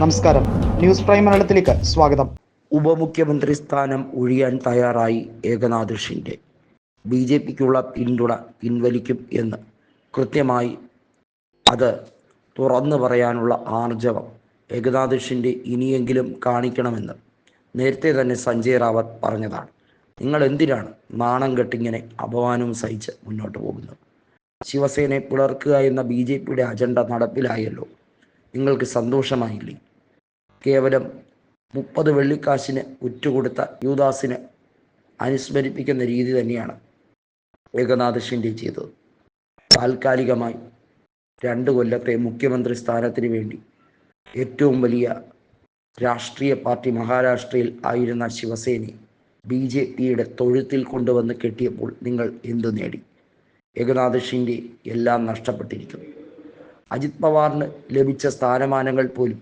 നമസ്കാരം. News prime മലയാളത്തിലേക്ക് സ്വാഗതം. ഉപമുഖ്യമന്ത്രി സ്ഥാനം ഒഴിയാൻ തയ്യാറായി ഏകനാഥ് ഷിൻഡെ ബി ജെ പിക്കുള്ള പിന്തുണ പിൻവലിക്കും എന്ന്. കൃത്യമായി അത് തുറന്നു പറയാനുള്ള ആർജവം ഏകനാഥ് ഷിൻഡെ ഇനിയെങ്കിലും കാണിക്കണമെന്ന് നേരത്തെ തന്നെ സഞ്ജയ് റാവത്ത് പറഞ്ഞതാണ്. നിങ്ങൾ എന്തിനാണ് നാണം കെട്ടിങ്ങനെ അപമാനവും സഹിച്ച് മുന്നോട്ട് പോകുന്നത്? ശിവസേനയെ പിളർക്കുക എന്ന ബി ജെ പിയുടെ അജണ്ട നടപ്പിലായല്ലോ. നിങ്ങൾക്ക് സന്തോഷമായില്ലേ? കേവലം മുപ്പത് വെള്ളിക്കാശിന് ഉറ്റുകൊടുത്ത യൂദാസിനെ അനുസ്മരിപ്പിക്കുന്ന രീതി തന്നെയാണ് ഏകനാഥ് ഷിൻഡെ ചെയ്തത്. താൽക്കാലികമായി രണ്ട് കൊല്ലത്തെ മുഖ്യമന്ത്രി സ്ഥാനത്തിന് വേണ്ടി ഏറ്റവും വലിയ രാഷ്ട്രീയ പാർട്ടി മഹാരാഷ്ട്രയിൽ ആയിരുന്ന ശിവസേനയെ ബി ജെ പിയുടെ തൊഴുത്തിൽ കൊണ്ടുവന്ന് കെട്ടിയപ്പോൾ നിങ്ങൾ എന്തു നേടി? ഏകനാഥ് ഷിൻഡെ എല്ലാം നഷ്ടപ്പെട്ടിരിക്കുന്നു. അജിത് പവാറിന് ലഭിച്ച സ്ഥാനമാനങ്ങൾ പോലും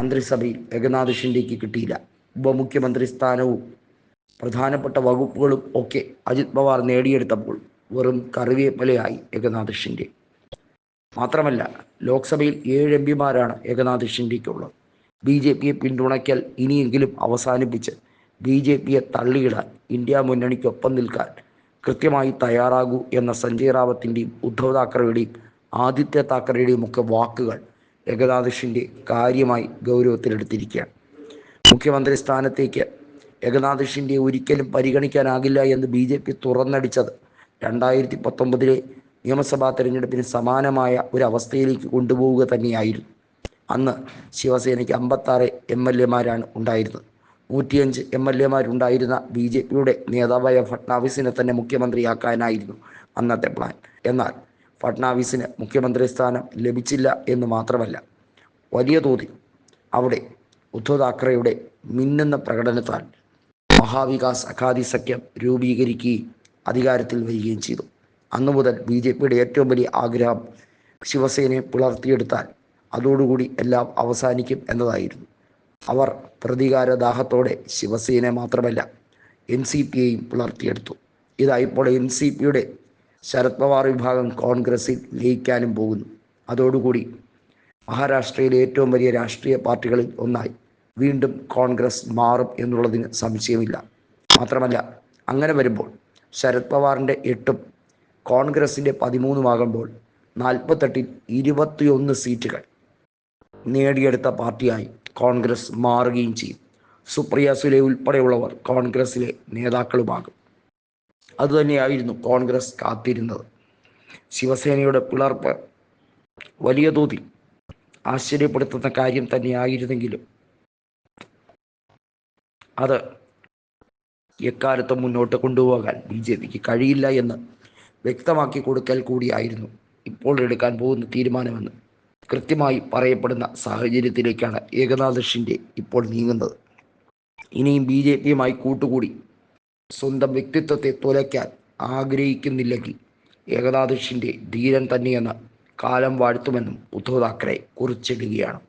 മന്ത്രിസഭയിൽ ഏകനാഥ് ഷിൻഡേക്ക് കിട്ടിയില്ല. ഉപമുഖ്യമന്ത്രി സ്ഥാനവും പ്രധാനപ്പെട്ട വകുപ്പുകളും ഒക്കെ അജിത് പവാർ നേടിയെടുത്തപ്പോൾ വെറും കറിവേപ്പലയായി ഏകനാഥ് ഷിൻഡെ. മാത്രമല്ല ലോക്സഭയിൽ ഏഴ് എം പിമാരാണ് ഏകനാഥ് ഷിൻഡെക്കുള്ളത് ബി ജെ പിയെ പിന്തുണയ്ക്കൽ ഇനിയെങ്കിലും അവസാനിപ്പിച്ച് ബി ജെ പിയെ തള്ളിയിടാൻ ഇന്ത്യ മുന്നണിക്കൊപ്പം നിൽക്കാൻ കൃത്യമായി തയ്യാറാകൂ എന്ന സഞ്ജയ് റാവത്തിന്റെയും ഉദ്ധവ് താക്കറെയുടെയും ആദിത്യ താക്കറെയുടെയും ഒക്കെ വാക്കുകൾ ഏകനാഥ് ഷിൻഡെ കാര്യമായി ഗൗരവത്തിലെടുത്തിരിക്കുകയാണ് മുഖ്യമന്ത്രി സ്ഥാനത്തേക്ക് ഏകനാഥിഷിന്റെ ഒരിക്കലും പരിഗണിക്കാനാകില്ല എന്ന് ബി ജെ പി തുറന്നടിച്ചത് രണ്ടായിരത്തി പത്തൊമ്പതിലെ നിയമസഭാ തെരഞ്ഞെടുപ്പിന് സമാനമായ ഒരു അവസ്ഥയിലേക്ക് കൊണ്ടുപോവുക തന്നെയായിരുന്നു. അന്ന് ശിവസേനയ്ക്ക് അമ്പത്താറ് എം എൽ എമാരാണ് ഉണ്ടായിരുന്നത്. നൂറ്റിയഞ്ച് എം എൽ എമാരുണ്ടായിരുന്ന ബി ജെ പിയുടെ നേതാവായ ഫട്നാവിസിനെ തന്നെ മുഖ്യമന്ത്രിയാക്കാനായിരുന്നു അന്നത്തെ പ്ലാൻ. എന്നാൽ ഫട്നാവിസിന് മുഖ്യമന്ത്രി സ്ഥാനം ലഭിച്ചില്ല എന്ന് മാത്രമല്ല വലിയ തോതിൽ അവിടെ ഉദ്ധവ് താക്കറെയുടെ മിന്നുന്ന പ്രകടനത്താൽ മഹാവികാസ് അഖാദി സഖ്യം രൂപീകരിക്കുകയും അധികാരത്തിൽ വരികയും ചെയ്തു. അന്നു മുതൽ ബി ജെ പിയുടെ ഏറ്റവും വലിയ ആഗ്രഹം ശിവസേനയെ പുലർത്തിയെടുത്താൽ അതോടുകൂടി എല്ലാം അവസാനിക്കും എന്നതായിരുന്നു. അവർ പ്രതികാര ദാഹത്തോടെ ശിവസേനയെ മാത്രമല്ല എൻ സി പിയെയും പുലർത്തിയെടുത്തു. ഇതായിപ്പോൾ എൻ സി പിയുടെ ശരത് പവാർ വിഭാഗം കോൺഗ്രസിൽ ലയിക്കാനും പോകുന്നു. അതോടുകൂടി മഹാരാഷ്ട്രയിലെ ഏറ്റവും വലിയ രാഷ്ട്രീയ പാർട്ടികളിൽ ഒന്നായി വീണ്ടും കോൺഗ്രസ് മാറും എന്നുള്ളതിന് സംശയമില്ല. മാത്രമല്ല അങ്ങനെ വരുമ്പോൾ ശരത് പവാറിന്റെ എട്ടും കോൺഗ്രസിന്റെ പതിമൂന്നുമാകുമ്പോൾ നാൽപ്പത്തെട്ടിൽ ഇരുപത്തിയൊന്ന് സീറ്റുകൾ നേടിയെടുത്ത പാർട്ടിയായി കോൺഗ്രസ് മാറുകയും ചെയ്യും. സുപ്രിയ സുലെ ഉൾപ്പെടെയുള്ളവർ കോൺഗ്രസിലെ നേതാക്കളുമാകും. അതുതന്നെയായിരുന്നു കോൺഗ്രസ് കാത്തിരുന്നത്. ശിവസേനയുടെ പിളർപ്പ് വലിയ തോതിൽ ആശ്ചര്യപ്പെടുത്തുന്ന കാര്യം തന്നെയായിരുന്നെങ്കിലും അത് എക്കാലത്തും മുന്നോട്ട് കൊണ്ടുപോകാൻ ബി ജെ പിക്ക് കഴിയില്ല എന്ന് വ്യക്തമാക്കി കൊടുക്കൽ കൂടിയായിരുന്നു ഇപ്പോൾ എടുക്കാൻ പോകുന്ന തീരുമാനമെന്ന് കൃത്യമായി പറയപ്പെടുന്ന സാഹചര്യത്തിലേക്കാണ് ഏകനാഥ് ഇപ്പോൾ നീങ്ങുന്നത്. ഇനിയും ബി ജെ പിയുമായി കൂട്ടുകൂടി സ്വന്തം വ്യക്തിത്വത്തെ തുലയ്ക്കാൻ ആഗ്രഹിക്കുന്നില്ലെങ്കിൽ ഏകനാഥിഷിന്റെ ധീരൻ തന്നെയെന്ന് കാലം വാഴ്ത്തുമെന്നും ഉദ്ധവ് താക്കറെ കുറിച്ചിടുകയാണ്.